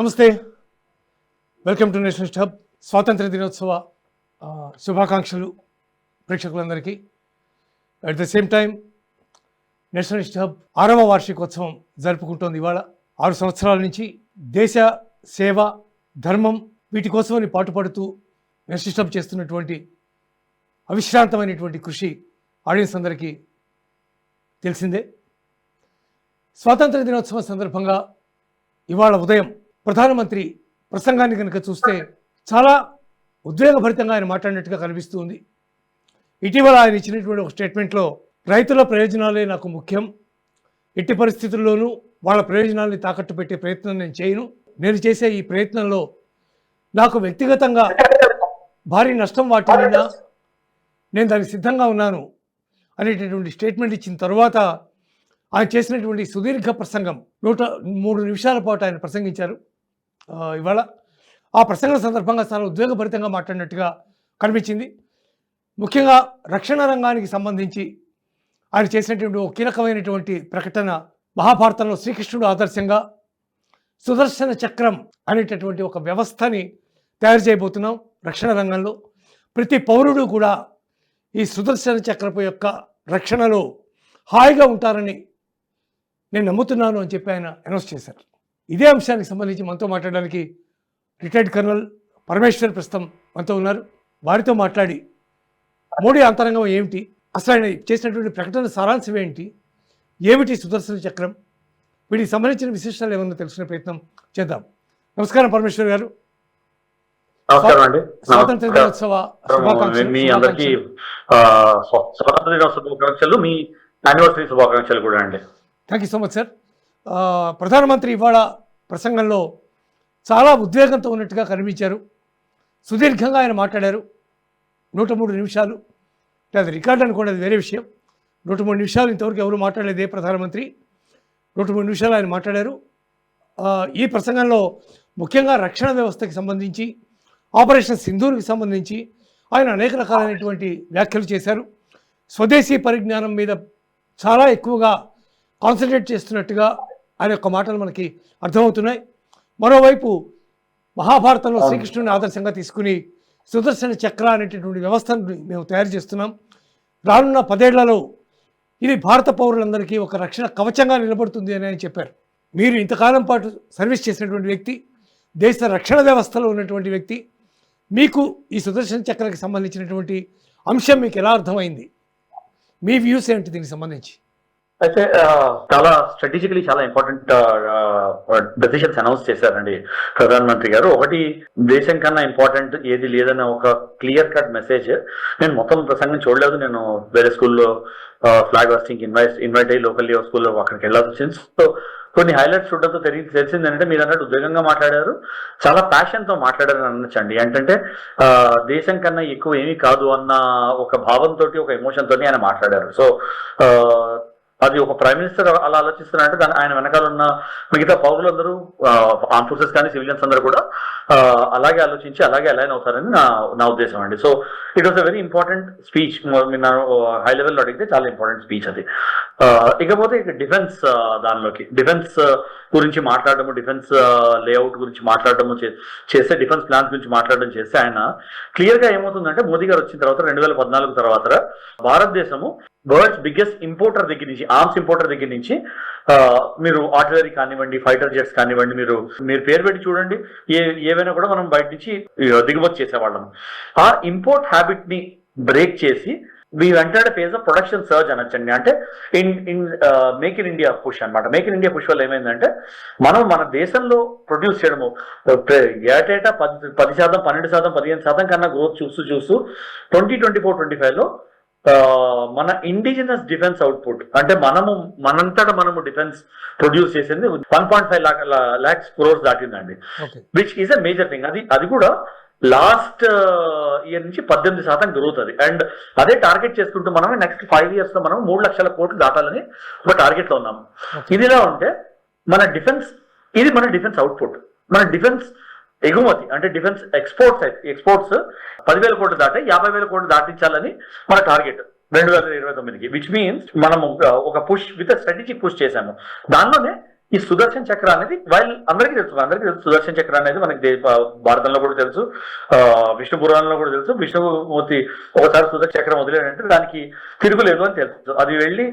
నమస్తే. Welcome to national hub స్వాతంత్ర దినోత్సవ శుభాకాంక్షలు ప్రేక్షకులందరికీ. At the same time nationalist hub ఆరవ వార్షికోత్సవం జరుపుకుంటోంది ఇవాళ. ఆరు సంవత్సరాల నుంచి దేశ సేవ ధర్మం వీటి కోసమని పాటుపడుతూ నేషనలిస్ట్ హబ్ చేస్తున్నటువంటి అవిశ్రాంతమైనటువంటి కృషి ఆడియన్స్ అందరికీ తెలిసిందే. స్వాతంత్ర దినోత్సవం సందర్భంగా ఇవాళ ఉదయం ప్రధానమంత్రి ప్రసంగాన్ని కనుక చూస్తే చాలా ఉద్వేగభరితంగా ఆయన మాట్లాడినట్టుగా కనిపిస్తుంది ఇటీవల ఆయన ఇచ్చినటువంటి ఒక స్టేట్మెంట్లో రైతుల ప్రయోజనాలే నాకు ముఖ్యం. ఎట్టి పరిస్థితుల్లోనూ వాళ్ళ ప్రయోజనాల్ని తాకట్టు పెట్టే ప్రయత్నం నేను చేయను. నేను చేసే ఈ ప్రయత్నంలో నాకు వ్యక్తిగతంగా భారీ నష్టం వాటిల్లినా నేను దానికి సిద్ధంగా ఉన్నాను అనేటటువంటి స్టేట్మెంట్ ఇచ్చిన తర్వాత ఆయన చేసినటువంటి సుదీర్ఘ ప్రసంగం నూట మూడు నిమిషాల పాటు ఆయన ప్రసంగించారు. ఇవాళ ఆ ప్రసంగం సందర్భంగా చాలా ఉద్వేగభరితంగా మాట్లాడినట్టుగా కనిపించింది. ముఖ్యంగా రక్షణ రంగానికి సంబంధించి ఆయన చేసినటువంటి ఒక కీలకమైనటువంటి ప్రకటన మహాభారతంలో శ్రీకృష్ణుడు ఆదర్శంగా సుదర్శన చక్రం అనేటటువంటి ఒక వ్యవస్థని తయారు చేయబోతున్నాం రక్షణ రంగంలో. ప్రతి పౌరుడు కూడా ఈ సుదర్శన చక్రపు యొక్క రక్షణలో హాయిగా ఉంటారని నేను నమ్ముతున్నాను అని చెప్పి ఆయన అనౌన్స్ చేశారు. ఇదే అంశానికి సంబంధించి మనతో మాట్లాడడానికి రిటైర్డ్ కర్నల్ పరమేశ్వర్ ప్రస్తుతం మనతో ఉన్నారు. వారితో మాట్లాడి మోడీ అంతరంగం ఏమిటి? అసలు ఆయన చేసినటువంటి ప్రకటన సారాంశం ఏంటి? ఏమిటి సుదర్శన చక్రం? వీటికి సంబంధించిన విశేషాలు ఏమన్నా తెలుసుకునే ప్రయత్నం చేద్దాం. నమస్కారం పరమేశ్వర్ గారు. స్వాతంత్ర. దినోత్సవ శుభాకాంక్షలు మీ అందరికి స్వాతంత్ర దినోత్సవ శుభాకాంక్షలు మీ యానివర్సరీ శుభాకాంక్షలు కూడా అండి. Thank you so much sir ప్రధానమంత్రి ఇవాళ ప్రసంగంలో చాలా ఉద్వేగంతో ఉన్నట్టుగా కనిపించారు. సుదీర్ఘంగా ఆయన మాట్లాడారు. నూట మూడు నిమిషాలు. అది రికార్డ్ అనుకోండి అది వేరే విషయం. నూట మూడు నిమిషాలు ఇంతవరకు ఎవరు మాట్లాడలేదే ప్రధానమంత్రి. నూట మూడు నిమిషాలు ఆయన మాట్లాడారు. ఈ ప్రసంగంలో ముఖ్యంగా రక్షణ వ్యవస్థకి సంబంధించి ఆపరేషన్ సింధూర్కి సంబంధించి ఆయన అనేక రకాలైనటువంటి వ్యాఖ్యలు చేశారు. స్వదేశీ పరిజ్ఞానం మీద చాలా ఎక్కువగా కాన్సన్ట్రేట్ చేస్తున్నట్టుగా ఆయన యొక్క మాటలు మనకి అర్థమవుతున్నాయి. మరోవైపు మహాభారతంలో. శ్రీకృష్ణుని ఆదర్శంగా తీసుకుని సుదర్శన చక్ర అనేటటువంటి వ్యవస్థను మేము తయారు చేస్తున్నాం. రానున్న పదేళ్ళలో ఇది భారత పౌరులందరికీ ఒక రక్షణ కవచంగా నిలబడుతుంది అని ఆయన చెప్పారు. మీరు ఇంతకాలం పాటు సర్వీస్ చేసినటువంటి వ్యక్తి దేశ రక్షణ వ్యవస్థలో ఉన్నటువంటి వ్యక్తి మీకు ఈ సుదర్శన చక్రకి సంబంధించినటువంటి అంశం మీకు ఎలా అర్థమైంది? మీ వ్యూస్ ఏంటి దీనికి సంబంధించి? అయితే చాలా స్ట్రాటజికలీ చాలా ఇంపార్టెంట్ డెసిషన్స్ అనౌన్స్ చేశారండి ప్రధానమంత్రి గారు. ఒకటి దేశం కన్నా ఇంపార్టెంట్ ఏది లేదనే ఒక క్లియర్ కట్ మెసేజ్ నేను మొత్తం ప్రసంగం చూడలేదు. నేను వేరే స్కూల్లో ఫ్లాగ్ హాస్టింగ్ ఇన్వైట్ ఇన్వైట్ అయ్యి లోకల్ స్కూల్లో అక్కడికి వెళ్ళాల్సి వచ్చింది. సో కొన్ని హైలైట్స్ చూడడంతో తెలియ తెలిసింది ఏంటంటే మీరు అన్నట్టు ఉద్వేగంగా మాట్లాడారు. చాలా ప్యాషన్తో మాట్లాడారు అనొచ్చండి. ఏంటంటే దేశం కన్నా ఎక్కువ ఏమీ కాదు అన్న ఒక భావంతో ఒక ఎమోషన్ తోటి ఆయన మాట్లాడారు. సో అది ఒక ప్రైమ్ మినిస్టర్ అలా ఆలోచిస్తున్నారంటే దాని ఆయన వెనకాల ఉన్న మిగతా పౌరులందరూ ఆర్మ్ ఫోర్సెస్ కానీ సివిలియన్స్ అందరూ కూడా అలాగే ఆలోచించి అలాగే అలైన్ అవుతారని నా నా ఉద్దేశం అండి. So it was a very important speech high లెవెల్లో అడిగితే చాలా ఇంపార్టెంట్ స్పీచ్ అది. ఇకపోతే ఇక డిఫెన్స్ దానిలోకి. డిఫెన్స్ గురించి మాట్లాడటము డిఫెన్స్ లేఅవుట్ గురించి మాట్లాడటము చేస్తే డిఫెన్స్ ప్లాన్స్ గురించి మాట్లాడడం చేస్తే ఆయన క్లియర్గా ఏమవుతుందంటే మోదీ గారు వచ్చిన తర్వాత రెండు వేల పద్నాలుగు తర్వాత భారతదేశము వరల్డ్స్ బిగ్గెస్ట్ ఇంపోర్టర్ దగ్గర నుంచి ఆర్మ్స్ ఇంపోర్టర్ దగ్గర నుంచి మీరు ఆర్టిలరీ కానివ్వండి ఫైటర్ జెట్స్ కానివ్వండి మీరు మీరు పేరు పెట్టి చూడండి. ఏ ఏవైనా కూడా మనం బయట నుంచి దిగుమతి చేసేవాళ్ళం ఆ ఇంపోర్ట్ హ్యాబిట్ని బ్రేక్ చేసి వీ వెంటనే ఫేజ్ ఆఫ్ ప్రొడక్షన్ సర్జ్ అనొచ్చండి అంటే in in make in India push అనమాట. మేక్ ఇన్ ఇండియా పుష్ వల్ల ఏమైందంటే మనం మన దేశంలో ప్రొడ్యూస్ చేయడము ఏటేటా పది పది శాతం పన్నెండు శాతం పదిహేను శాతం కన్నా గ్రోత్ చూస్తూ చూస్తూ ట్వంటీ ట్వంటీ ఫోర్ ట్వంటీ ఫైవ్లో మన ఇండిజినస్ డిఫెన్స్ అవుట్పుట్ అంటే మనము మనంతటా మనము డిఫెన్స్ ప్రొడ్యూస్ చేసింది one point five lakhs crores దాటిందండి. Which is a major thing అది అది కూడా లాస్ట్ ఇయర్ నుంచి పద్దెనిమిది శాతం గ్రోత్ అది అండ్ అదే టార్గెట్ చేసుకుంటూ మనం నెక్స్ట్ ఫైవ్ ఇయర్స్లో మనం మూడు లక్షల కోట్లు దాటాలని ఒక టార్గెట్లో ఉన్నాము. ఇదిలా ఉంటే మన డిఫెన్స్ ఇది మన డిఫెన్స్ అవుట్పుట్ మన డిఫెన్స్ ఎగుమతి అంటే డిఫెన్స్ ఎక్స్పోర్ట్స్ ఎక్స్పోర్ట్స్ పదివేల కోట్లు దాటే యాభై వేల కోట్లు దాటించాలని మన టార్గెట్ రెండు వేల ఇరవై తొమ్మిదికి విచ్ మీన్స్ మనం ఒక పుష్ విత్ స్ట్రాటజీ పుష్ చేశాము. దానిలోనే ఈ సుదర్శన్ చక్ర అనేది వాళ్ళు అందరికీ తెలుసు అందరికీ తెలుసు సుదర్శన్ చక్ర అనేది మనకి భారతంలో కూడా తెలుసు విష్ణు పురాణంలో కూడా తెలుసు. విష్ణుమూర్తి ఒకసారి సుదర్శన్ చక్రం వదిలేదంటే దానికి తిరుగులేదు అని తెలుసు. అది వెళ్ళి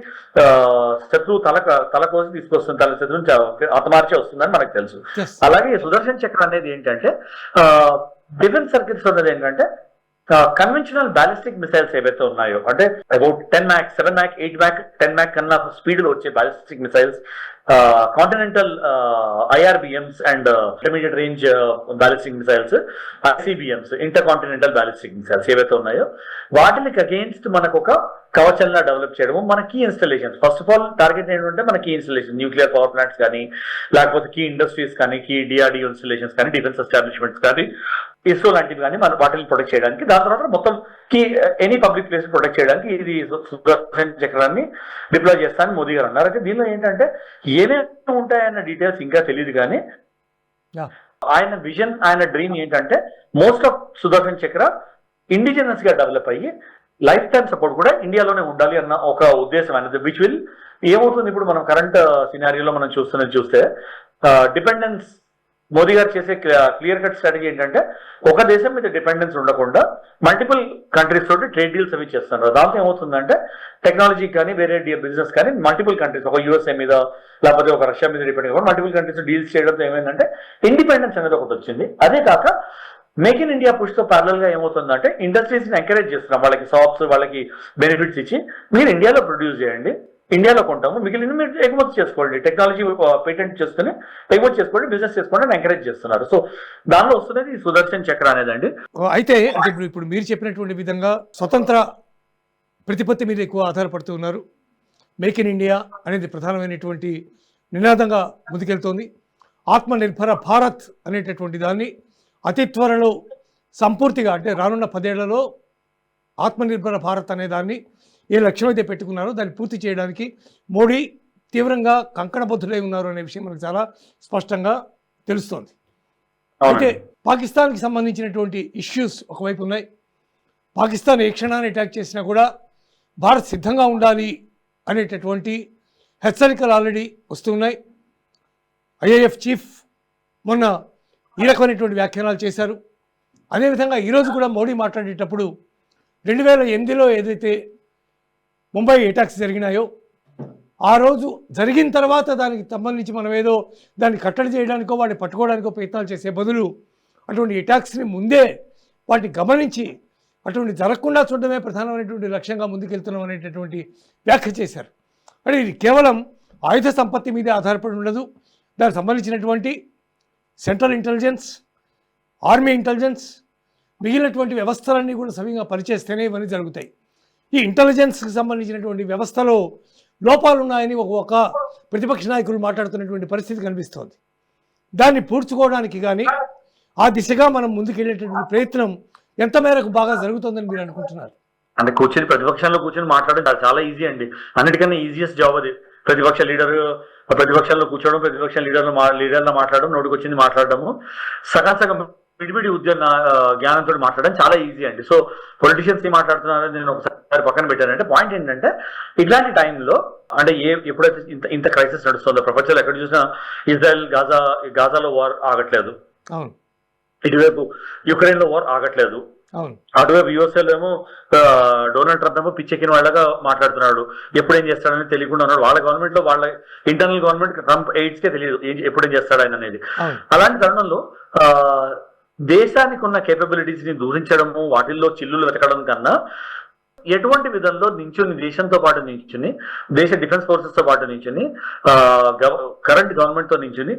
శత్రువు తల తల కోసి తీసుకొస్తుంది తల శత్రువుని చ- హతమార్చి వస్తుందని మనకు తెలుసు. అలాగే ఈ సుదర్శన్ చక్ర అనేది ఏంటంటే డిఫెన్స్ సర్కిల్స్ ఉన్నది ఏంటంటే కన్వెన్షనల్ బ్యాలిస్టిక్ మిసైల్స్ ఏవైతే ఉన్నాయో అంటే about ten mach seven mach eight mach ten mach కన్నా స్పీడ్లో వచ్చే ballistic missiles continental IRBMs and intermediate range ballistic missiles ICBMs inter continental ballistic missiles ఏవైతే ఉన్నాయో వాటికి అగేన్స్ట్ మనకు ఒక కవచంలా డెవలప్ చేయడము మన key installations first of all target ఏంటంటే మన key installation nuclear power plants కానీ లేకపోతే కీ ఇండస్ట్రీస్ కానీ కీ డిఆర్డి ఇన్స్టలేషన్స్ కానీ డిఫెన్స్ ఎస్టాబ్లిష్మెంట్స్ కానీ ఇస్రో లాంటివి కానీ మన వాటిని ప్రొటెక్ట్ చేయడానికి దాని తర్వాత మొత్తం key any public place protect చేయడానికి ఇది చక్రాన్ని డిప్లాయ్ చేస్తానని మోదీ గారు అన్నారు. అయితే దీనిలో ఏంటంటే ఏమేమి ఉంటాయన్న డీటెయిల్స్ ఇంకా తెలియదు కానీ. ఆయన విజన్ ఆయన డ్రీమ్ ఏంటంటే మోస్ట్ ఆఫ్ సుదర్శన్ చక్ర ఇండిజినస్గా డెవలప్ అయ్యి లైఫ్ టైం సపోర్ట్ కూడా ఇండియాలోనే ఉండాలి అన్న ఒక ఉద్దేశం అనేది విచ్ విల్ ఏమవుతుంది ఇప్పుడు మనం కరెంట్ సినారియోలో మనం చూస్తున్నది చూస్తే డిపెండెన్స్ మోదీ గారు చేసే క్లియర్ కట్ స్ట్రాటజీ ఏంటంటే ఒక దేశం మీద డిపెండెన్స్ ఉండకుండా మల్టిపుల్ కంట్రీస్ తోటి ట్రేడ్ డీల్స్ అవి చేస్తున్నారు. దాంతో ఏమవుతుందంటే టెక్నాలజీ కానీ వేరే బిజినెస్ కానీ మల్టిపుల్ కంట్రీస్ ఒక యూఎస్ఏ మీద లేకపోతే ఒక రష్యా మీద డిపెండ్ కాకుండా మల్టిపుల్ కంట్రీస్ డీల్స్ చేయడంతో ఏమైందంటే ఇండిపెండెన్స్ అనేది ఒకటి వచ్చింది. అదే కాక మేక్ ఇన్ ఇండియా పుష్తో ప్యారల్గా ఏమవుతుందంటే ఇండస్ట్రీస్ని ఎంకరేజ్ చేస్తున్నాం. వాళ్ళకి సాప్స్ వాళ్ళకి బెనిఫిట్స్ ఇచ్చి మీరు ఇండియాలో ప్రొడ్యూస్ చేయండి. ఇండియాలో కొంటాము. మిగిలిన మీరు ఎగుమతి చేసుకోండి. టెక్నాలజీ పేటెంట్ చేసుకుని ఎగుమతి చేసుకోండి బిజినెస్ చేసుకోండి ఎంకరేజ్ చేస్తున్నారు. సో దానిలో వస్తున్నది ఈ సుదర్శన్ చక్ర అనేదండి. అయితే ఇప్పుడు ఇప్పుడు మీరు చెప్పినటువంటి విధంగా స్వతంత్ర ప్రతిపత్తి మీద ఎక్కువ ఆధారపడుతూ ఉన్నారు. మేక్ ఇన్ ఇండియా అనేది ప్రధానమైనటువంటి నినాదంగా ముందుకెళ్తోంది. ఆత్మనిర్భర భారత్ అనేటటువంటి దాన్ని అతి త్వరలో సంపూర్తిగా అంటే రానున్న పదేళ్ళలో ఆత్మనిర్భర భారత్ అనే దాన్ని ఏ లక్ష్యం అయితే పెట్టుకున్నారో దాన్ని పూర్తి చేయడానికి మోడీ తీవ్రంగా కంకణబద్ధులై ఉన్నారు అనే విషయం మనకు చాలా స్పష్టంగా తెలుస్తోంది. అయితే పాకిస్తాన్కి సంబంధించినటువంటి ఇష్యూస్ ఒకవైపు ఉన్నాయి. పాకిస్తాన్ ఏ క్షణాన్ని అటాక్ చేసినా కూడా భారత్ సిద్ధంగా ఉండాలి అనేటటువంటి హెచ్చరికలు ఆల్రెడీ వస్తున్నాయి. ఐఏఎఫ్ చీఫ్ మొన్న ఈ రకమైనటువంటి వ్యాఖ్యానాలు చేశారు. అదేవిధంగా ఈరోజు కూడా మోడీ మాట్లాడేటప్పుడు రెండు వేల ఎనిమిదిలో ఏదైతే ముంబై అటాక్స్ జరిగినాయో ఆ రోజు జరిగిన తర్వాత దానికి సంబంధించి మనం ఏదో దాన్ని కట్టడి చేయడానికో వాటిని పట్టుకోవడానికో ప్రయత్నాలు చేసే బదులు అటువంటి అటాక్స్ని ముందే వాటిని గమనించి అటువంటి జరగకుండా చూడడమే ప్రధానమైనటువంటి లక్ష్యంగా ముందుకెళ్తున్నాం అనేటటువంటి వ్యాఖ్య చేశారు. అంటే ఇది కేవలం ఆయుధ సంపత్తి మీదే ఆధారపడి ఉండదు. దానికి సంబంధించినటువంటి సెంట్రల్ ఇంటెలిజెన్స్ ఆర్మీ ఇంటెలిజెన్స్ మిగిలినటువంటి వ్యవస్థలన్నీ కూడా సవ్యంగా పనిచేస్తేనే ఇవన్నీ జరుగుతాయి. ఈ ఇంటెలిజెన్స్కి సంబంధించినటువంటి వ్యవస్థలో లోపాలు ఉన్నాయని ఒక ప్రతిపక్ష నాయకులు మాట్లాడుతున్నటువంటి పరిస్థితి కనిపిస్తోంది. దాన్ని పూడ్చుకోవడానికి కానీ ఆ దిశగా మనం ముందుకెళ్ళేటటువంటి ప్రయత్నం ఎంత మేరకు బాగా జరుగుతుందని మీరు అనుకుంటున్నారు? అంటే కూర్చొని ప్రతిపక్షంలో కూర్చొని మాట్లాడడం చాలా- చాలా ఈజీ అండి. అన్నిటికన్నా ఈజియెస్ట్ జాబ్ అది. ప్రతిపక్ష లీడర్ ప్రతిపక్షంలో కూర్చోవడం ప్రతిపక్ష లీడర్లు మా లీడర్లో మాట్లాడడం నోటికి వచ్చింది మాట్లాడడము. సగాసగం విడివిడి ఉద్యోగ జ్ఞానంతో మాట్లాడడం చాలా ఈజీ అండి. సో పొలిటీషియన్స్ ఏం మాట్లాడుతున్నారని నేను ఒకసారి పక్కన పెట్టానంటే పాయింట్ ఏంటంటే ఇట్లాంటి టైంలో అంటే ఏ ఎప్పుడైతే ఇంత ఇంత క్రైసిస్ నడుస్తుందో ప్రపంచంలో ఎక్కడ చూసినా ఇజ్రాయెల్ గాజా గాజాలో వార్ ఆగట్లేదు. ఇటువైపు యుక్రెయిన్లో వార్ ఆగట్లేదు. అటువైపు యుఎస్ఏలో ఏమో డొనాల్డ్ ట్రంప్ ఏమో పిచ్చెక్కిన వాళ్ళగా మాట్లాడుతున్నాడు. ఎప్పుడు ఏం చేస్తాడని తెలియకుండా ఉన్నాడు. వాళ్ళ గవర్నమెంట్లో వాళ్ళ ఇంటర్నల్ గవర్నమెంట్ ట్రంప్ ఎయిడ్స్ కే తెలియదు. ఎప్పుడు ఏం చేస్తాడు ఆయన అనేది. అలాంటి తరుణంలో దేశానికి ఉన్న కేపబిలిటీస్ని దూరించడము వాటిల్లో చిల్లులు వెతకడం కన్నా ఎటువంటి విధంలో నించుని దేశంతో పాటు నించుని దేశ డిఫెన్స్ ఫోర్సెస్తో పాటు నించుని కరెంట్ గవర్నమెంట్తో నించుని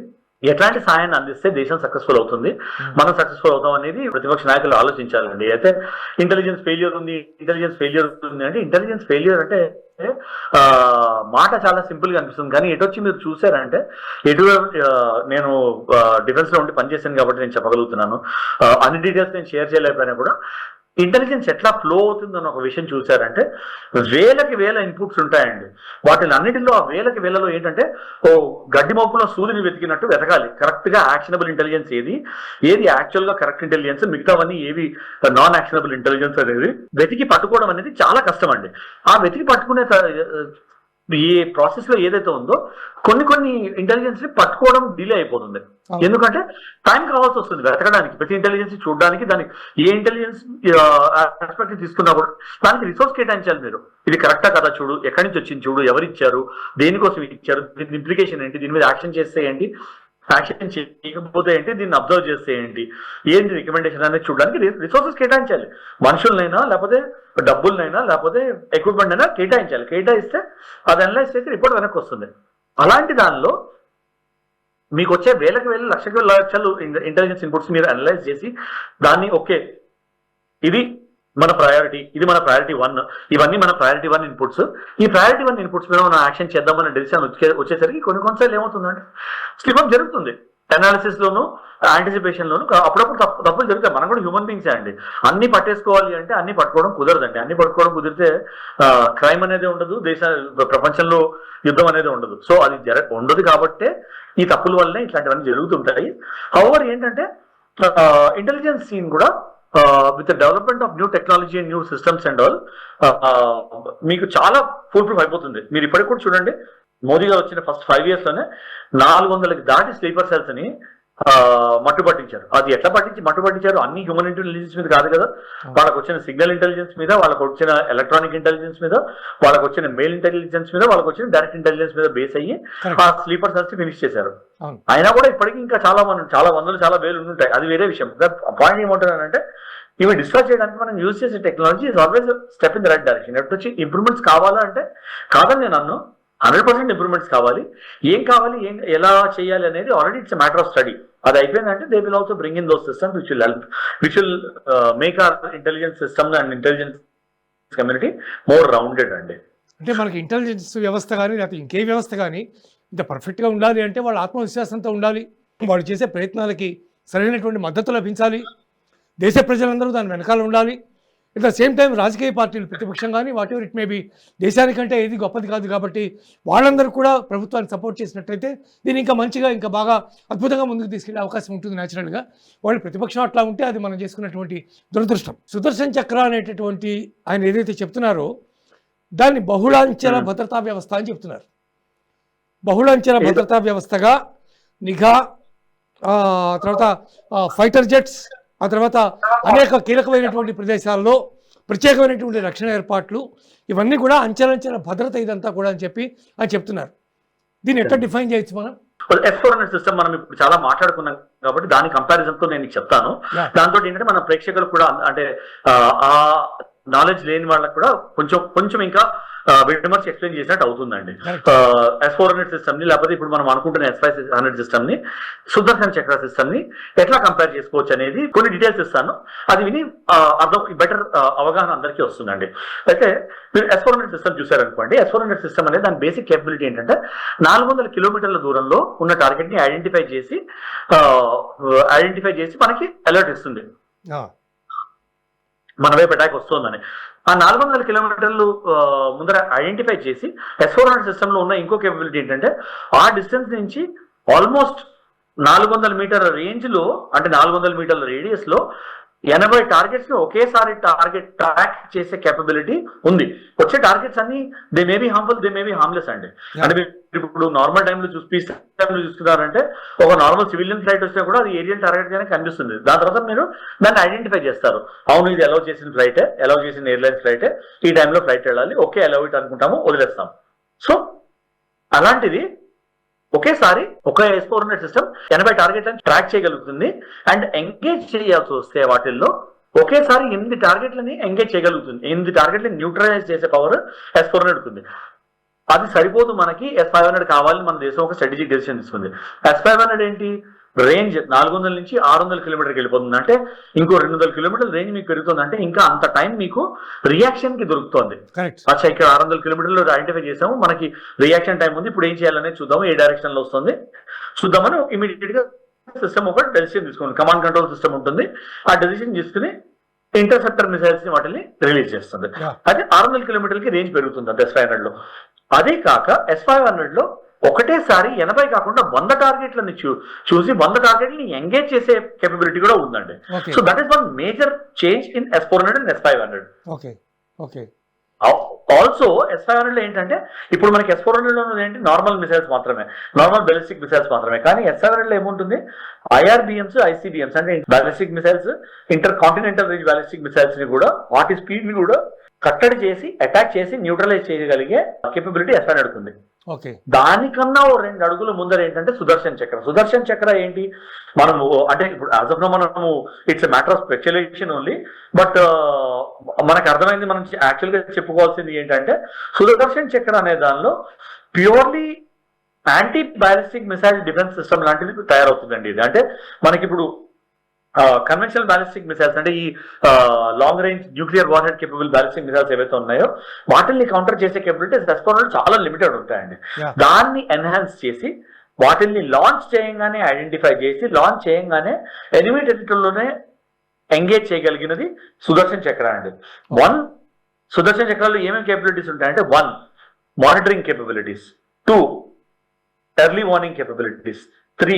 ఎట్లాంటి సాయాన్ని అందిస్తే దేశం సక్సెస్ఫుల్ అవుతుంది? మనం సక్సెస్ఫుల్ అవుతాం అనేది ప్రతిపక్ష నాయకులు ఆలోచించాలండి. అయితే ఇంటెలిజెన్స్ ఫెయిల్యూర్ ఉంది ఇంటెలిజెన్స్ ఫెయిల్యూర్ ఉంది అంటే ఇంటెలిజెన్స్ ఫెయిల్యూర్ అంటే మాట చాలా సింపుల్గా అనిపిస్తుంది. కానీ ఎటు వచ్చి మీరు చూసారంటే ఎటు నేను డిఫెన్స్లో ఉండి పనిచేశాను కాబట్టి నేను చెప్పగలుగుతున్నాను. అన్ని డీటెయిల్స్ నేను షేర్ చేయలేకపోయినా కూడా ఇంటెలిజెన్స్ ఎట్లా ఫ్లో అవుతుందన్న ఒక విషయం చూసారంటే వేలకి వేల ఇన్పుట్స్ ఉంటాయండి. వాటిని అన్నిటిలో ఆ వేలకి వేలలో ఏంటంటే ఓ గడ్డి మోపులో సూదిని వెతికినట్టు వెతకాలి. కరెక్ట్గా యాక్షనబుల్ ఇంటెలిజెన్స్ ఏది? ఏది యాక్చువల్గా కరెక్ట్ ఇంటెలిజెన్స్ మిగతావన్నీ ఏవి నాన్ యాక్షనబుల్ ఇంటెలిజెన్స్ అనేది? వెతికి పట్టుకోవడం అనేది చాలా కష్టం అండి ఆ వెతికి పట్టుకునే ఈ ప్రాసెస్లో ఏదైతే ఉందో కొన్ని కొన్ని ఇంటెలిజెన్స్ని పట్టుకోవడం డిలే అయిపోతుంది. ఎందుకంటే టైం కావాల్సి వస్తుంది. వెతకడానికి ప్రతి ఇంటెలిజెన్స్ చూడడానికి దానికి ఏ ఇంటెలిజెన్స్ ఆస్పెక్ట్ తీసుకున్నా కూడా దానికి రిసోర్స్ కేటాయించాలి మీరు. ఇది కరెక్టా కదా చూడు ఎక్కడి నుంచి వచ్చింది చూడు ఎవరు ఇచ్చారు దేనికోసం ఇచ్చారు దీని ఇంప్లికేషన్ ఏంటి దీని మీద యాక్షన్ చేస్తే ఏంటి ఫ్యాషన్ చేయకపోతే ఏంటి? దీన్ని అబ్జర్వ్ చేస్తే ఏంటి? ఏంటి రికమెండేషన్ అనేది చూడడానికి రిసోర్సెస్ కేటాయించాలి. మనుషులనైనా లేకపోతే డబ్బులనైనా లేకపోతే ఎక్విప్మెంట్ అయినా కేటాయించాలి. కేటాయిస్తే అది అనలైజ్ చేసి రిపోర్ట్ వెనక్కి వస్తుంది. అలాంటి దానిలో మీకు వచ్చే వేలకు వేలు లక్షకు లక్షలు ఇంటెలిజెన్స్ ఇన్పుట్స్ మీరు అనలైజ్ చేసి దాన్ని ఓకే ఇది మన ప్రయారిటీ ఇది మన ప్రయారిటీ వన్ ఇవన్నీ మన ప్రయారిటీ వన్ ఇన్పుట్స్ ఈ ప్రయారిటీ వన్ ఇన్పుట్స్ మీద మనం యాక్షన్ చేద్దామని డెసిషన్ వచ్చేసరికి కొన్ని కొన్నిసార్లు ఏమవుతుందంటే స్లిప్ అప్ జరుగుతుంది. అనాలిసిస్ లోను యాంటిసిపేషన్ లోను అప్పుడప్పుడు తప్పు తప్పులు జరుగుతాయి. మనం కూడా హ్యూమన్ బీయింగ్సే అండి. అన్ని పట్టేసుకోవాలి అంటే అన్ని పట్టుకోవడం కుదరదండి. అన్ని పట్టుకోవడం కుదిరితే క్రైమ్ అనేది ఉండదు. దేశ ప్రపంచంలో యుద్ధం అనేది ఉండదు. సో అది జర ఉండదు కాబట్టే ఈ తప్పుల వల్లనే ఇట్లాంటివన్నీ జరుగుతుంటాయి. హౌవర్ ఏంటంటే ఇంటెలిజెన్స్ సీన్ కూడా with development of new technology and new systems and all మీకు చాలా ఫుల్ ప్రూఫ్ అయిపోతుంది. మీరు ఇప్పటికి కూడా చూడండి మోదీ గారు వచ్చిన ఫస్ట్ ఫైవ్ ఇయర్స్లోనే నాలుగు వందలకి దాటి స్లీపర్ సెల్స్ని మట్టు పట్టించారు. అది ఎట్లా పట్టించి మట్టు పట్టించారు? అన్ని హ్యూమన్ ఇంటెలిజెన్స్ మీద కాదు కదా. వాళ్ళకి వచ్చిన సిగ్నల్ ఇంటెలిజెన్స్ మీద వాళ్ళకి వచ్చిన ఎలక్ట్రానిక్ ఇంటెలిజెన్స్ మీద వాళ్ళకి వచ్చిన మెయిల్ ఇంటెలిజెన్స్ మీద వాళ్ళకి వచ్చిన డైరెక్ట్ ఇంటెలిజెన్స్ మీద బేస్ అయ్యి. ఆ స్లీపర్ సెల్స్ ఫినిష్ చేశారు. అయినా కూడా ఇప్పటికీ ఇంకా చాలా మంది చాలా వందలు చాలా వేలు ఉంటాయి అది వేరే విషయం. పాయింట్ ఏమంటున్నానంటే ఇవి డిస్ట్రాక్ట్ చేయడానికి మనం యూజ్ చేసే technology is always step in the right direction ఎప్పుడు వచ్చి ఇంప్రూవ్మెంట్స్ కావాలా అంటే కాదని నేను అన్ను హండ్రెడ్ పర్సెంట్ ఇంప్రూవ్మెంట్స్ కావాలి. ఏం కావాలి ఏం ఎలా చేయాలి అనేది already it's matter of study అది అయిపోయిందంటే they will also bring in those system which will help which will make our intelligence system and intelligence community more rounded అండి అంటే మనకి ఇంటెలిజెన్స్ వ్యవస్థ కానీ లేకపోతే ఇంకే వ్యవస్థ కానీ ఇంత పర్ఫెక్ట్గా ఉండాలి అంటే వాళ్ళ ఆత్మవిశ్వాసంతో ఉండాలి. వాళ్ళు చేసే ప్రయత్నాలకి సరైనటువంటి మద్దతు లభించాలి. దేశ ప్రజలందరూ దాని వెనకాల ఉండాలి. ఎట్ ద సేమ్ టైం రాజకీయ పార్టీలు ప్రతిపక్షం కానీ whatever it may be దేశానికంటే ఏది గొప్పది కాదు కాబట్టి వాళ్ళందరూ కూడా ప్రభుత్వాన్ని సపోర్ట్ చేసినట్లయితే దీన్ని ఇంకా మంచిగా ఇంకా బాగా అద్భుతంగా ముందుకు తీసుకెళ్ళే అవకాశం ఉంటుంది న్యాచురల్గా వాళ్ళు ప్రతిపక్షం అట్లా ఉంటే అది మనం చేసుకున్నటువంటి దురదృష్టం. సుదర్శన్ చక్ర అనేటటువంటి ఆయన ఏదైతే చెప్తున్నారో దాన్ని బహుళాంచెల Hmm. భద్రతా వ్యవస్థ అని చెప్తున్నారు. బహుళాంచెల భద్రతా వ్యవస్థగా నిఘా తర్వాత ఫైటర్ జెట్స్ ఆ తర్వాత అనేక కీలకమైనటువంటి ప్రదేశాల్లో ప్రత్యేకమైనటువంటి రక్షణ ఏర్పాట్లు ఇవన్నీ కూడా అంచెలంచెల భద్రత ఇదంతా కూడా అని చెప్పి అని చెప్తున్నారు. దీన్ని ఎట్లా డిఫైన్ చేయొచ్చు మనం? అనే సిస్టమ్ మనం ఇప్పుడు చాలా మాట్లాడుకున్నాం. కాబట్టి దాని కంపారిజన్తో నేను చెప్తాను. దాంతో ఏంటంటే మన ప్రేక్షకులకు కూడా అంటే ఆ, నాలెడ్జ్ లేని వాళ్ళకి కూడా కొంచెం కొంచెం ఇంకా విమర్శ ఎక్స్ప్లెయిన్ చేసినట్టు అవుతుందండి. ఎస్ ఫోర్ హండ్రెడ్ సిస్టమ్ని లేకపోతే ఇప్పుడు మనం అనుకుంటున్న ఎస్ ఫైవ్ హండ్రెడ్ సిస్టమ్ని సుదర్శన్ చక్ర సిస్టమ్ని ఎట్లా కంపేర్ చేసుకోవచ్చు అనేది కొన్ని డీటెయిల్స్ ఇస్తాను. అది విని అర్థం బెటర్ అవగాహన అందరికీ వస్తుందండి. అయితే మీరు ఎస్ ఫోర్ హండ్రెడ్ సిస్టమ్ చూసారనుకోండి. ఎస్ ఫోర్ హండ్రెడ్ సిస్టమ్ అనేది దాని బేసిక్ కేపబిలిటీ ఏంటంటే నాలుగు వందల కిలోమీటర్ల దూరంలో ఉన్న టార్గెట్ని ఐడెంటిఫై చేసి ఐడెంటిఫై చేసి మనకి అలర్ట్ ఇస్తుంది. మన వైపు అటాక్ వస్తుందని. ఆ నాలుగు వందల కిలోమీటర్లు ముందర ఐడెంటిఫై చేసి ఎస్ ఫోర్ హండ్రెడ్ సిస్టమ్లో ఉన్న ఇంకో కేపబిలిటీ ఏంటంటే ఆ డిస్టెన్స్ నుంచి ఆల్మోస్ట్ నాలుగు వందల మీటర్ల రేంజ్లో అంటే నాలుగు వందల మీటర్ల రేడియస్లో ఎనభై టార్గెట్స్ని ఒకేసారి టార్గెట్ ట్రాక్ చేసే కేపబిలిటీ ఉంది. వచ్చే టార్గెట్స్ అన్ని they may be harmful they may be harmless అండి. అంటే మీరు ఇప్పుడు నార్మల్ టైంలో చూసి పీస్ టైంలో చూస్తున్నారంటే ఒక నార్మల్ సివిలియన్ ఫ్లైట్ వస్తే కూడా అది ఏరియల్ టార్గెట్ గానే కనిపిస్తుంది. దాని తర్వాత మీరు దాన్ని ఐడెంటిఫై చేస్తారు. అవును ఇది అలౌ చేసిన ఫ్లైటే అలౌ చేసిన ఎయిర్లైన్స్ ఫ్లైటే ఈ టైంలో ఫ్లైట్ వెళ్ళాలి ఓకే అలౌ ఇట్ అనుకుంటాము వదిలేస్తాం సో అలాంటిది ఒకేసారి ఒక ఎస్ ఫోర్ హండ్రెడ్ సిస్టమ్ ఎనభై టార్గెట్ అని ట్రాక్ చేయగలుగుతుంది. అండ్ ఎంగేజ్ చేయాల్సి వస్తే వాటిల్లో ఒకేసారి ఎనిమిది టార్గెట్లని ఎంగేజ్ చేయగలుగుతుంది. ఎనిమిది టార్గెట్లని న్యూట్రలైజ్ చేసే పవర్ ఎస్ ఫోర్ హండ్రెడ్ ఉంది అది సరిపోదు మనకి ఎస్ ఫైవ్ హండ్రెడ్ కావాలని మన దేశం ఒక స్ట్రాటజిక్ డెసిషన్ తీసుకుంది ఎస్ ఫైవ్ హండ్రెడ్ ఏంటి? రేంజ్ నాలుగు వందల నుంచి ఆరు వందల కిలోమీటర్కి వెళ్ళిపోతుంది. అంటే ఇంకో రెండు వందల కిలోమీటర్ల రేంజ్ మీకు పెరుగుతుంది. అంటే ఇంకా అంత టైం మీకు రియాక్షన్కి దొరుకుతుంది. అచ్చా ఇక్కడ ఆరు వందల కిలోమీటర్లు ఐడెంటిఫై చేసాము. మనకి రియాక్షన్ టైం ఉంది. ఇప్పుడు ఏం చేయాలనేది చూద్దాము. ఏ డైరెక్షన్లో వస్తుంది? చూద్దామని ఇమీడియట్గా సిస్టమ్ ఒక డెసిషన్ తీసుకోండి కమాండ్ కంట్రోల్ సిస్టమ్ ఉంటుంది. ఆ డెసిషన్ తీసుకుని ఇంటర్సెప్టర్ మిసైల్స్ని వాటిని రిలీజ్ చేస్తుంది. అదే ఆరు వందల కిలోమీటర్లకి రేంజ్ పెరుగుతుంది. ఎస్ ఫైవ్ హండ్రెడ్లో. అదే కాక ఎస్ ఫైవ్ హండ్రెడ్లో ఒకటేసారి ఎనభై కాకుండా వంద టార్గెట్లని చూ చూసి వంద టార్గెట్ని ఎంగేజ్ చేసే కేపబిలిటీ కూడా ఉందండి. So that is one major change in S four hundred and S five hundred okay. Okay. Also S five హండ్రెడ్లో ఏంటంటే ఇప్పుడు మనకి ఎస్ ఫోర్ హండ్రెడ్లో ఉన్నది ఏంటి? నార్మల్ మిసైల్స్ మాత్రమే. నార్మల్ బెలిస్టిక్ మిసైల్స్ మాత్రమే. కానీ ఎస్ ఫైవ్ హండ్రెడ్లో ఏముంటుంది? ఐఆర్బిఎంస్ ఐసీబిఎంస్ అంటే ballistic missiles inter continental range ballistic మిసైల్స్ని కూడా వాటి స్పీడ్ని కూడా కట్టడి చేసి అటాక్ చేసి న్యూట్రలైజ్ చేయగలిగే కేపబిలిటీ ఎస్ ఫైవ్ హండ్రెడ్ ఉంది. దానికన్నా ఓ రెండు అడుగుల ముందర ఏంటంటే సుదర్శన్ చక్ర. సుదర్శన్ చక్ర ఏంటి? మనము అంటే ఇప్పుడు యాజ్ ఆఫ్ మనము it's matter of specialisation only but మనకు అర్థమైంది మనం యాక్చువల్గా చెప్పుకోవాల్సింది ఏంటంటే సుదర్శన్ చక్ర అనే దానిలో purely anti ballistic missile defence system లాంటిది తయారవుతుందండి ఇది. అంటే మనకి ఇప్పుడు కన్వెన్షనల్ బ్యాలిస్టిక్ మిసైల్స్ అంటే ఈ long range nuclear warhead capable ballistic missiles ఏవైతే ఉన్నాయో వాటిని కౌంటర్ చేసే కేపబిలిటీస్ రెస్పాండ్ చాలా లిమిటెడ్ ఉంటాయండి. దాన్ని ఎన్హాన్స్ చేసి వాటిని లాంచ్ చేయంగానే ఐడెంటిఫై చేసి లాంచ్ చేయంగానే ఎనిమి టెరిటరీలోనే ఎంగేజ్ చేయగలిగినది సుదర్శన్ చక్ర అండి. వన్ సుదర్శన్ చక్రాల్లో ఏమేమి కేపబిలిటీస్ ఉంటాయంటే one monitoring capabilities two early warning capabilities three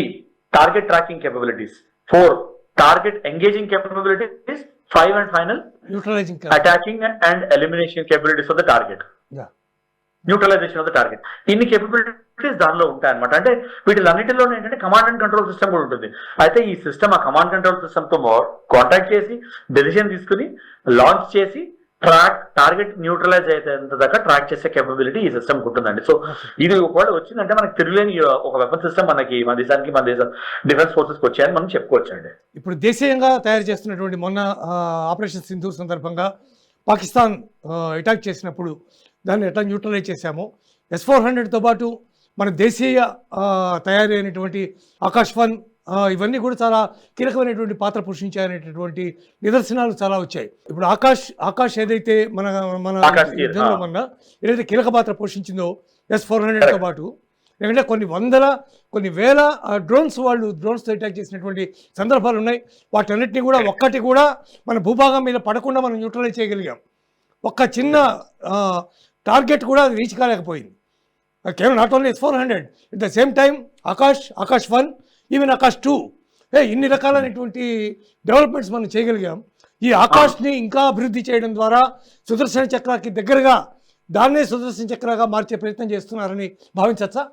target tracking capabilities four target engaging capabilities five and final neutralising attacking and elimination capabilities of the target Yeah. Neutralisation of the target ఇన్ని capabilities దానిలో ఉంటాయి అనమాట అంటే వీటిలన్నిటిలో ఏంటంటే command and control system కూడా ఉంటుంది. అయితే ఈ సిస్టమ్ ఆ కమాండ్ కంట్రోల్ సిస్టమ్తో కాంటాక్ట్ చేసి డెసిషన్ తీసుకుని లాంచ్ చేసి ట్రాక్ టార్గెట్ న్యూట్రలైజ్ అయ్యేంత దాకా ట్రాక్ చేసే కేపబిలిటీ ఈ సిస్టమ్ ఉంటుందండి. సో ఇది ఒకవేళ వచ్చిందంటే మనకి తిరుగులేని ఒక వెపన్ సిస్టమ్ మనకి మన దేశానికి మన దేశం డిఫెన్స్ ఫోర్సెస్కి వచ్చాయని మనం చెప్పుకోవచ్చు అండి ఇప్పుడు దేశీయంగా తయారు చేస్తున్నటువంటి మొన్న ఆపరేషన్ సింధు సందర్భంగా పాకిస్తాన్ అటాక్ చేసినప్పుడు దాన్ని ఎట్లా న్యూట్రలైజ్ చేశామో ఎస్ ఫోర్ హండ్రెడ్తో పాటు మన దేశీయ తయారైనటువంటి తయారీ అయినటువంటి ఆకాశ్ వన్ ఇవన్నీ కూడా చాలా కీలకమైనటువంటి పాత్ర పోషించాయనేటటువంటి నిదర్శనాలు చాలా వచ్చాయి. ఇప్పుడు ఆకాశ్ ఆకాశ్ ఏదైతే మన మన యుద్ధంలో. మన ఏదైతే కీలక పాత్ర పోషించిందో ఎస్ ఫోర్ హండ్రెడ్తో పాటు ఎందుకంటే కొన్ని వందల కొన్ని వేల డ్రోన్స్ వాళ్ళు డ్రోన్స్తో అటాక్ చేసినటువంటి సందర్భాలు ఉన్నాయి. వాటన్నిటిని కూడా ఒక్కటి కూడా మన భూభాగం మీద పడకుండా మనం న్యూట్రలైజ్ చేయగలిగాం. ఒక్క చిన్న టార్గెట్ కూడా అది రీచ్ కాలేకపోయింది. కేవలం not only S four hundred at the same time Akash Akash one even Akash two ఏ ఇన్ని రకాలైనటువంటి డెవలప్మెంట్స్ మనం చేయగలిగాం. ఈ ఆకాష్ని ఇంకా అభివృద్ధి చేయడం ద్వారా సుదర్శన చక్రాకి దగ్గరగా దాన్నే సుదర్శన చక్రగా మార్చే ప్రయత్నం చేస్తున్నారని భావించచ్చా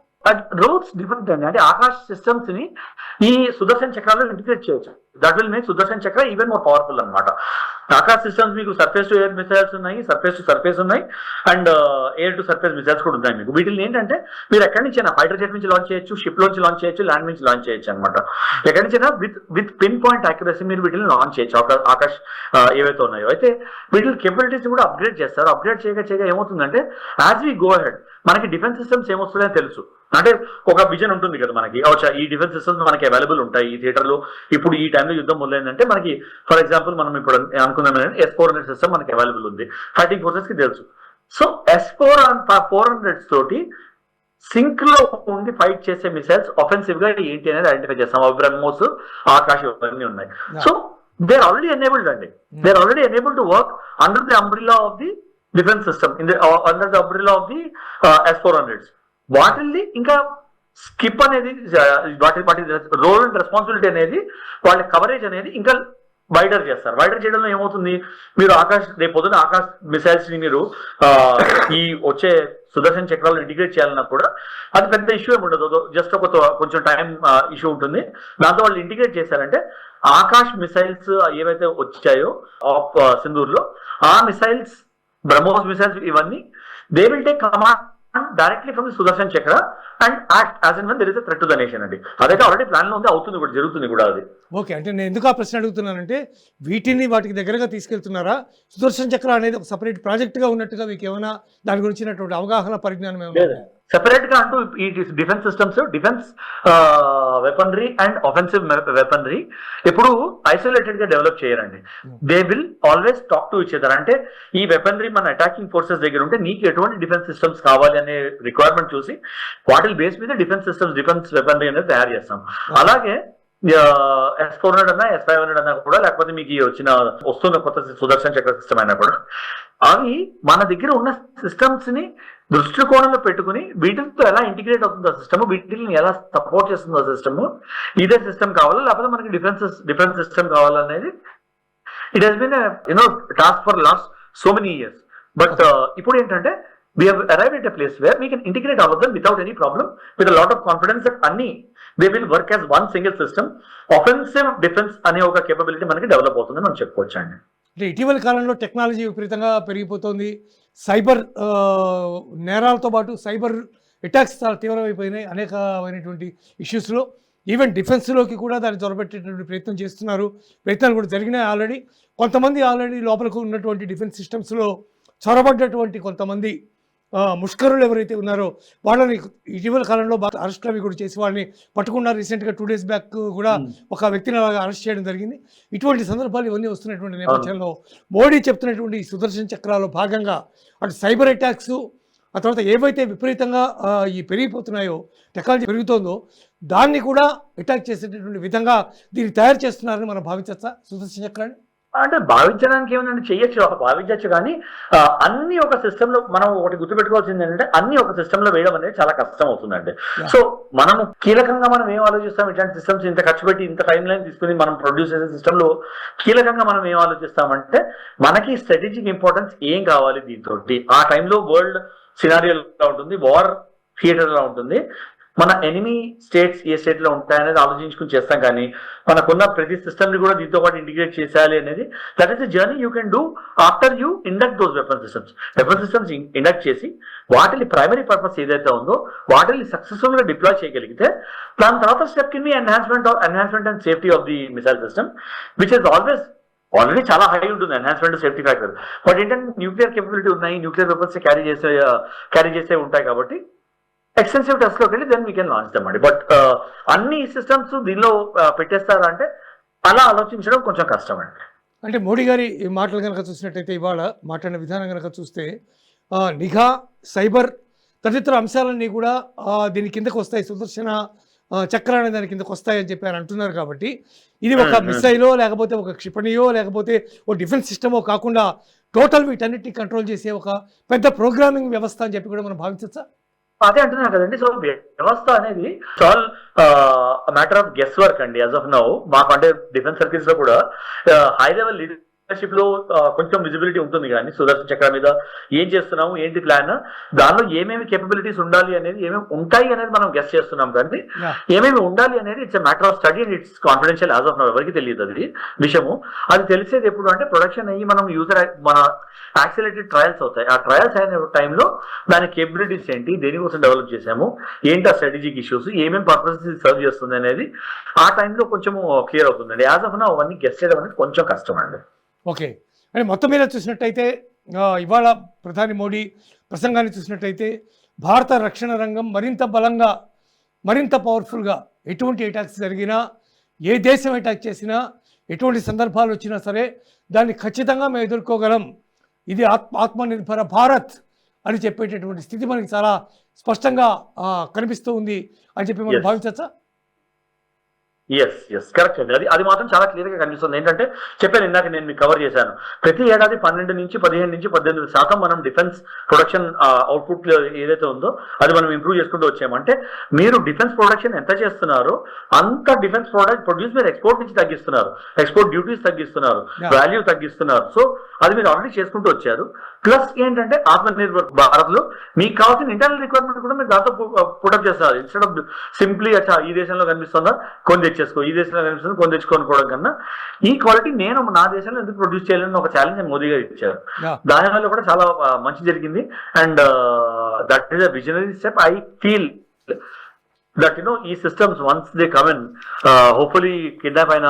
రోడ్స్ డిఫరెంట్ అండి అంటే ఆకాశ సిస్టమ్స్ని ఈ సుదర్శన్ చక్రాల్లో ఇంటిగ్రేట్ చేయొచ్చు. That will make Sudarshan Chakra even more powerful అన్నమాట. ఆకాశ్ సిస్టమ్స్ మీకు సర్ఫేస్ టు ఎయిర్ మిసైల్స్ ఉన్నాయి సర్ఫేస్ టు సర్ఫేస్ ఉన్నాయి and air to surface missiles కూడా ఉన్నాయి మీకు. వీటిని ఏంటంటే మీరు ఎక్కడి నుంచి ఫైటర్ జెట్ నుంచి లాంచ్ చేయొచ్చు షిప్ నుంచి లాంచ్ చేయొచ్చు ల్యాండ్ నుంచి లాంచ్ చేయొచ్చు అనమాట ఎక్కడి నుంచి with with pin point accuracy మీరు వీటిని లాంచ్ చేయొచ్చు. ఆకాశ్ uh, ఏవైతే ఉన్నాయో. అయితే వీటి కెపబిలిటీస్ కూడా అప్గ్రేడ్ చేస్తారు. అప్గ్రేడ్ చేయగా చేయగా ఏమవుతుందంటే యాజ్ వి గో హెడ్ మనకి డిఫెన్స్ సిస్టమ్స్ ఏమొస్తుందో తెలుసు. అంటే ఒక విజన్ ఉంటుంది కదా మనకి. ఈ డిఫెన్స్ సిస్టమ్స్ మనకి అవైలబుల్ ఉంటాయి ఈ థియేటర్లో. ఇప్పుడు ఈ టైంలో యుద్ధం మొదలైందంటే మనకి ఫర్ ఎగ్జాంపుల్ మనం ఇప్పుడు అనుకుందాం ఎస్ ఫోర్ హండ్రెడ్ సిస్టమ్ మనకి అవైలబుల్ ఉంది. ఫైటింగ్ ఫోర్సెస్కి తెలుసు. So S four four hundreds తోటి సింక్లో ఉండి ఫైట్ చేసే మిసైల్స్ ఆఫెన్సివ్గా ఏంటి అనేది ఐడెంటిఫై చేస్తాం. అవి బ్రహ్మోస్ ఆకాశ్ ఇవన్నీ ఉన్నాయి. So they are already enabled అండి. They are already enable to work under the umbrella of the defence system in under the umbrella of the S four hundreds వాటిల్ని ఇంకా స్కిప్ అనేది వాటి వాటి రోల్ అండ్ రెస్పాన్సిబిలిటీ అనేది వాళ్ళ coverage అనేది ఇంకా వైడర్ చేస్తారు. వైడర్ చేయడంలో ఏమవుతుంది? మీరు ఆకాశ్ రేపు పొద్దున ఆకాశ్ మిసైల్స్ని మీరు ఈ వచ్చే సుదర్శన్ చక్రాలను ఇంటిగ్రేట్ చేయాలన్నా కూడా అది పెద్ద ఇష్యూ ఏమి ఉండదు. జస్ట్ ఒక కొంచెం టైం ఇష్యూ ఉంటుంది. దాంతో వాళ్ళు ఇంటిగ్రేట్ చేశారంటే ఆకాశ్ మిసైల్స్ ఏవైతే వచ్చాయో ఆఫ్ సింధూర్లో ఆ మిసైల్స్ బ్రహ్మోస్ మిసైల్స్ ఇవన్నీ. They will take command directly from the Sudarshan Chakra and act as and one there is threat to the nation అండి. అదైతే ఆల్రెడీ ప్లాన్లో ఉంది అవుతుంది కూడా జరుగుతుంది కూడా అది. ఓకే అంటే నేను ఎందుకు ఆ ప్రశ్న అడుగుతున్నానంటే వీటిని వాటికి దగ్గరగా తీసుకెళ్తున్నారా? సుదర్శన చక్ర అనేది ఒక సపరేట్ ప్రాజెక్ట్గా ఉన్నట్టుగా మీకు ఏమైనా దాని గురించినటువంటి అవగాహన పరిజ్ఞానం ఏమైనా లేదు. సెపరేట్గా అంటూ ఈ defence systems defence weaponry and offensive weaponry ఎప్పుడు ఐసోలేటెడ్గా డెవలప్ చేయరండి. They will always talk to each other అంటే ఈ వెపనరీ మన అటాకింగ్ ఫోర్సెస్ దగ్గర ఉంటే నీకు ఎటువంటి డిఫెన్స్ సిస్టమ్స్ కావాలి అనే రిక్వైర్మెంట్ చూసి వాటి బేస్ మీద డిఫెన్స్ సిస్టమ్స్ డిఫెన్స్ వెపనరీ అనేది తయారు చేస్తాం. అలాగే ఎస్ ఫోర్ హండ్రెడ్ అన్నా ఎస్ ఫైవ్ హండ్రెడ్ అన్నా కూడా లేకపోతే మీకు వచ్చిన వస్తున్న కొత్త సుదర్శన్ చక్ర సిస్టమ్ అయినా కూడా అవి మన దగ్గర ఉన్న సిస్టమ్స్ని దృష్టికోణంలో పెట్టుకుని వీటితో ఎలా ఇంటిగ్రేట్ అవుతుందో సిస్టమ్ వీటిని ఎలా సపోర్ట్ చేస్తుందో సిస్టమ్ ఇదే సిస్టమ్ కావాలా లేకపోతే మనకి డిఫెన్స్ డిఫరెన్స్ సిస్టమ్ కావాలనేది. It has been you know task for last so many years but ఇప్పుడు ఏంటంటే we have arrived at a place where we can integrate all of them without any problem with a lot of confidence that అన్ని they will work as one single system offensive defence అనే ఒక capability మనకి develop అవుతుందని మనం చెప్పుకోవచ్చు అండి అంటే ఇటీవల కాలంలో టెక్నాలజీ విపరీతంగా పెరిగిపోతుంది. సైబర్ నేరాలతో పాటు సైబర్ అటాక్స్ చాలా తీవ్రమైపోయినాయి అనేకమైనటువంటి ఇష్యూస్లో ఈవెన్ డిఫెన్స్లోకి కూడా దాన్ని చొరబెట్టేటువంటి ప్రయత్నం చేస్తున్నారు. ప్రయత్నాలు కూడా జరిగినాయి ఆల్రెడీ కొంతమంది ఆల్రెడీ లోపలకు ఉన్నటువంటి డిఫెన్స్ సిస్టమ్స్లో చొరబడ్డటువంటి కొంతమంది ముష్కరులు ఎవరైతే ఉన్నారో వాళ్ళని ఇటీవల కాలంలో అరెస్ట్ అవి కూడా చేసి వాళ్ళని పట్టుకున్నారు. రీసెంట్గా టూ డేస్ బ్యాక్ కూడా ఒక వ్యక్తిని అలాగా అరెస్ట్ చేయడం జరిగింది. ఇటువంటి సందర్భాలు ఇవన్నీ వస్తున్నటువంటి నేపథ్యంలో మోడీ చెప్తున్నటువంటి ఈ సుదర్శన చక్రాలో భాగంగా అటు సైబర్ అటాక్స్ ఆ తర్వాత ఏవైతే విపరీతంగా ఈ పెరిగిపోతున్నాయో టెక్నాలజీ పెరుగుతోందో దాన్ని కూడా అటాక్ చేసేటటువంటి విధంగా దీన్ని తయారు చేస్తున్నారని మనం భావించచ్చా సుదర్శన చక్రాన్ని? అంటే భావించడానికి ఏమైనా చెయ్యొచ్చు భావించవచ్చు కానీ అన్ని ఒక సిస్టమ్లో మనం ఒకటి గుర్తుపెట్టుకోవాల్సింది ఏంటంటే అన్ని ఒక సిస్టమ్లో వేయడం అనేది చాలా కష్టం అవుతుందండి. సో మనము కీలకంగా మనం ఏం ఆలోచిస్తాం? ఇట్లాంటి సిస్టమ్స్ ఇంత ఖర్చు పెట్టి ఇంత టైం లైన్ తీసుకుని మనం ప్రొడ్యూస్ చేసే సిస్టమ్లో కీలకంగా మనం ఏం ఆలోచిస్తామంటే మనకి స్ట్రాటజిక్ ఇంపార్టెన్స్ ఏం కావాలి దీంతో ఆ టైంలో వరల్డ్ సినారియో ఉంటుంది వార్ థియేటర్లో ఉంటుంది. మన ఎనిమీ స్టేట్స్ ఏ స్టేట్లో ఉంటాయనేది ఆలోచించుకుని చేస్తాం కానీ మనకున్న ప్రతి సిస్టమ్ని కూడా దీంతో పాటు ఇంటిగ్రేట్ చేసేయాలి అనేది that is the journey you can do after you induct those weapon systems weapon systems induct చేసి వాటిని ప్రైమరీ పర్పస్ ఏదైతే ఉందో వాటిని సక్సెస్ఫుల్గా డిప్లాయ్ చేయగలిగితే దాని తర్వాత స్టెప్ కింద enhancement enhancement and safety of the missile system which is always already చాలా హై ఉంటుంది ఎన్హాన్స్మెంట్ సేఫ్టీ ఫ్యాక్టర్ బట్ ఏంటంటే న్యూక్లియర్ కెపబిలిటీ ఉన్నాయి న్యూక్లియర్ వెపన్స్ క్యారీ చేసే క్యారీ చేసే ఉంటాయి కాబట్టి ఎక్స్టెన్సివ్ టెస్ట్లోకి వెళ్ళి then we can launch them అండి బట్ అన్ని సిస్టమ్స్ దీనిలో పెట్టేస్తారా అంటే అలా ఆలోచించడం కొంచెం కష్టం అండి అంటే మోడీ గారి మాటలు కనుక చూసినట్టయితే ఇవాళ మాట్లాడిన విధానం కనుక చూస్తే నిఘా సైబర్ తదితర అంశాలన్నీ కూడా దీని కిందకు వస్తాయి. సుదర్శన ఆ, చక్ర అనే దాని కిందకు వస్తాయి అని చెప్పి ఆయన అంటున్నారు కాబట్టి ఇది ఒక. మిసైలో లేకపోతే ఒక క్షిపణియో లేకపోతే ఒక డిఫెన్స్ సిస్టమో కాకుండా టోటల్ వీటన్నిటిని కంట్రోల్ చేసే ఒక పెద్ద ప్రోగ్రామింగ్ వ్యవస్థ అని చెప్పి కూడా మనం భావించచ్చా? అదే అంటున్నాను కదండి. సో వ్యవస్థ అనేది all matter of guess work అండి యాజ్ ఆఫ్ నౌ మాకు అంటే డిఫెన్స్ సర్కిల్స్లో కూడా హై లెవెల్ లీడర్షిప్లో కొంచెం విజిబిలిటీ ఉంటుంది కానీ సుదర్శన్ చక్ర మీద ఏం చేస్తున్నాము ఏంటి ప్లాన్ దానిలో ఏమేమి కేపబిలిటీస్ ఉండాలి అనేది ఏమేమి ఉంటాయి అనేది మనం గెస్ చేస్తున్నాం కానీ. ఏమేమి ఉండాలి అనేది it's matter of study and it's confidential as of now ఎవరికి తెలియదు అది విషయము. అది తెలిసేది ఎప్పుడు అంటే ప్రొడక్షన్ అయ్యి మనం యూజర్ మన యాక్సిలేటెడ్ ట్రయల్స్ అవుతాయి. ఆ ట్రయల్స్ అయిన టైంలో దాని కేపబిలిటీస్ ఏంటి దేనికోసం డెవలప్ చేశాము ఏంటి ఆ స్ట్రాటజిక్ ఇష్యూస్ ఏమేమి పర్పస్ సర్వ్ చేస్తుంది అనేది ఆ టైంలో కొంచెం క్లియర్ అవుతుందండి. యాజ్ ఆఫ్ నౌ అవన్నీ గెస్ట్ చేయడం అనేది కొంచెం కష్టం అండి. ఓకే. అంటే మొత్తం మీద చూసినట్టయితే ఇవాళ ప్రధాని మోడీ ప్రసంగాన్ని చూసినట్టయితే భారత రక్షణ రంగం మరింత బలంగా మరింత పవర్ఫుల్గా ఎటువంటి అటాక్స్ జరిగినా ఏ దేశం అటాక్ చేసినా ఎటువంటి సందర్భాలు వచ్చినా సరే దాన్ని ఖచ్చితంగా మేము ఎదుర్కోగలం. ఇది ఆత్మ ఆత్మనిర్భర భారత్ అని చెప్పేటటువంటి స్థితి మనకి చాలా స్పష్టంగా కనిపిస్తూ ఉంది అని చెప్పి మనం. భావించచ్చా ఎస్ ఎస్ కరెక్ట్ అండి. అది అది మాత్రం చాలా క్లియర్గా కనిపిస్తుంది. ఏంటంటే చెప్పాను ఇందాక నేను మీకు కవర్ చేశాను. ప్రతి ఏడాది పన్నెండు నుంచి పదిహేను నుంచి పద్దెనిమిది శాతం మనం డిఫెన్స్ ప్రొడక్షన్ అవుట్పుట్ ఏదైతే ఉందో అది మనం ఇంప్రూవ్ చేసుకుంటూ వచ్చాము. అంటే మీరు డిఫెన్స్ ప్రొడక్షన్ ఎంత చేస్తున్నారో అంత డిఫెన్స్ ప్రోడక్ట్ ప్రొడ్యూస్ మీరు ఎక్స్పోర్ట్ నుంచి తగ్గిస్తున్నారు. ఎక్స్పోర్ట్ డ్యూటీస్ తగ్గిస్తున్నారు. వాల్యూ తగ్గిస్తున్నారు. సో అది మీరు ఆల్రెడీ చేసుకుంటూ వచ్చారు. ప్లస్ ఏంటంటే ఆత్మనిర్భర్ భారత్లో మీకు కావాల్సిన ఇంటర్నల్ రిక్వైర్మెంట్ కూడా మీరు దాంతో పుటప్ చేస్తున్నారు. ఇన్స్టెడ్ ఆఫ్ సింప్లీ అచ్చా ఈ దేశంలో కనిపిస్తుందా కొన్ని తెచ్చేసుకో ఈ దేశంలో కనిపిస్తుంది కొన్ని తెచ్చుకోనుకోవడం కన్నా. ఈ క్వాలిటీ నేను నా దేశంలో ఎందుకు ప్రొడ్యూస్ చేయాలని ఒక ఛాలెంజ్ మోదీ గారు ఇచ్చారు Yeah. దాని వల్ల కూడా చాలా మంచి జరిగింది. And that is a visionary step I feel that you know ఈ systems once they come in hopefully kidnap అయిన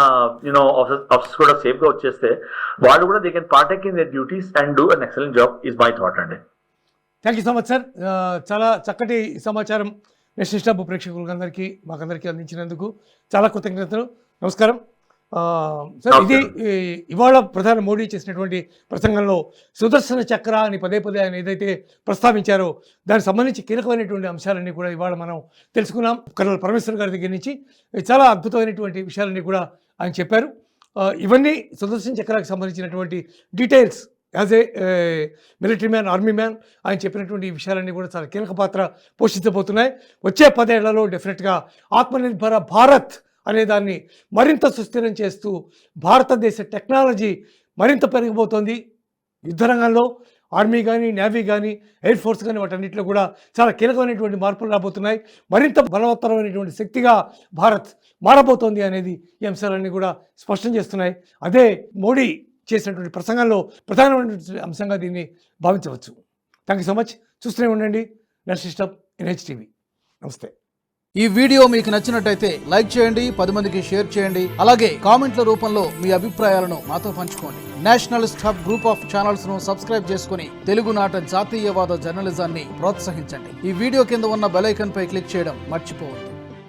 యూనో ఆఫీసర్స్ కూడా సేఫ్గా వచ్చేస్తే వాళ్ళు కూడా they can partake in their duties and do an excellent job is my thought అండి. Thank you so much sir చాలా చక్కటి సమాచారం నేషనల్ స్టాప్ ప్రేక్షకులందరికీ మాకందరికీ అందించినందుకు చాలా కృతజ్ఞతలు. నమస్కారం. సార్ ఇది ఇవాళ ప్రధాని మోడీ చేసినటువంటి ప్రసంగంలో సుదర్శన చక్ర అని పదే పదే ఆయన ఏదైతే ప్రస్తావించారో దానికి సంబంధించి కీలకమైనటువంటి అంశాలన్నీ కూడా ఇవాళ మనం తెలుసుకున్నాం. కర్నల్ పరమేశ్వర్ గారి దగ్గర నుంచి చాలా అద్భుతమైనటువంటి విషయాలన్నీ కూడా ఆయన చెప్పారు. ఇవన్నీ సుదర్శన చక్రానికి సంబంధించినటువంటి details as a military man army man ఆయన చెప్పినటువంటి ఈ విషయాలన్నీ కూడా చాలా కీలక పాత్ర పోషించబోతున్నాయి. వచ్చే పదేళ్ళలో డెఫినెట్గా ఆత్మనిర్భర భారత్ అనే దాన్ని మరింత సుస్థిరం చేస్తూ భారతదేశ టెక్నాలజీ మరింత పెరిగిపోతుంది. యుద్ధ రంగంలో ఆర్మీ కానీ నేవీ కానీ ఎయిర్ ఫోర్స్ కానీ వాటన్నిటిలో కూడా చాలా కీలకమైనటువంటి మార్పులు రాబోతున్నాయి. మరింత బలవత్తరమైనటువంటి శక్తిగా భారత్ మారబోతోంది అనేది ఈ అంశాలన్నీ కూడా స్పష్టం చేస్తున్నాయి. అదే మోడీ చేసినటువంటి ప్రసంగంలో ప్రధానమైనటువంటి అంశంగా దీన్ని భావించవచ్చు. థ్యాంక్ యూ సో మచ్ చూస్తూనే ఉండండి. నెక్స్ట్ స్టప్ ఎన్హెచ్టీవీ నమస్తే. ఈ వీడియో మీకు నచ్చినట్టయితే లైక్ చేయండి పది మందికి షేర్ చేయండి. అలాగే కామెంట్ల రూపంలో మీ అభిప్రాయాలను మాతో పంచుకోండి. నేషనలిస్ట్ స్టాప్ గ్రూప్ ఆఫ్ ఛానల్స్ను సబ్స్క్రైబ్ చేసుకుని తెలుగునాట జాతీయవాద జర్నలిజాన్ని ప్రోత్సహించండి. ఈ వీడియో కింద ఉన్న బెలైకన్ పై క్లిక్ చేయడం మర్చిపోవద్దు.